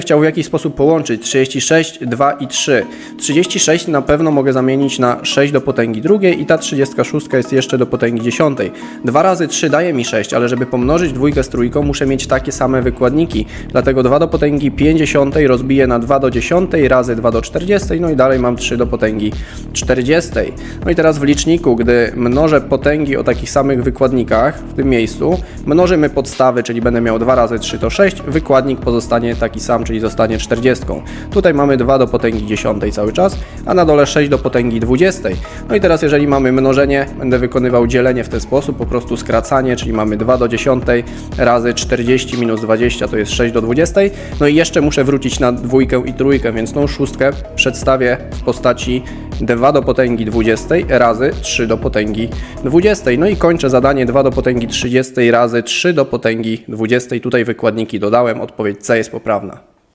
chciał w jakiś sposób połączyć 36, 2 i 3. 36 na pewno mogę zamienić na 6 do potęgi drugiej i ta 36 jest jeszcze do potęgi dziesiątej. 2 razy 3 daje mi 6, ale żeby pomnożyć dwójkę z trójką muszę mieć takie same wykładniki. Dlatego 2 do potęgi 50 rozbiję na 2 do 10 razy 2 do 40, no i dalej mam 3 do potęgi 40. No i teraz w liczniku, gdy mnożę potęgi o takich samych wykładnikach w tym miejscu, mnożymy podstawy, czyli będę miał 2 razy 3 to 6, wykładnik pozostanie taki sam, czyli zostanie 40. Tutaj mamy 2 do potęgi 10 cały czas, a na dole 6 do potęgi 20. No i teraz jeżeli mamy mnożenie, będę wykonywał dzielenie w ten sposób, po prostu skracanie, czyli mamy 2 do 10 razy 40 minus 20 to jest 6 do 20. No i jeszcze muszę wrócić na dwójkę i trójkę, więc tą szóstkę przedstawię w postaci 2 do potęgi 20 razy 3 do potęgi 20. No i kończę zadanie 2 do potęgi 30 razy 3 do potęgi 20. Tutaj wykładniki dodałem, odpowiedź C jest poprawna.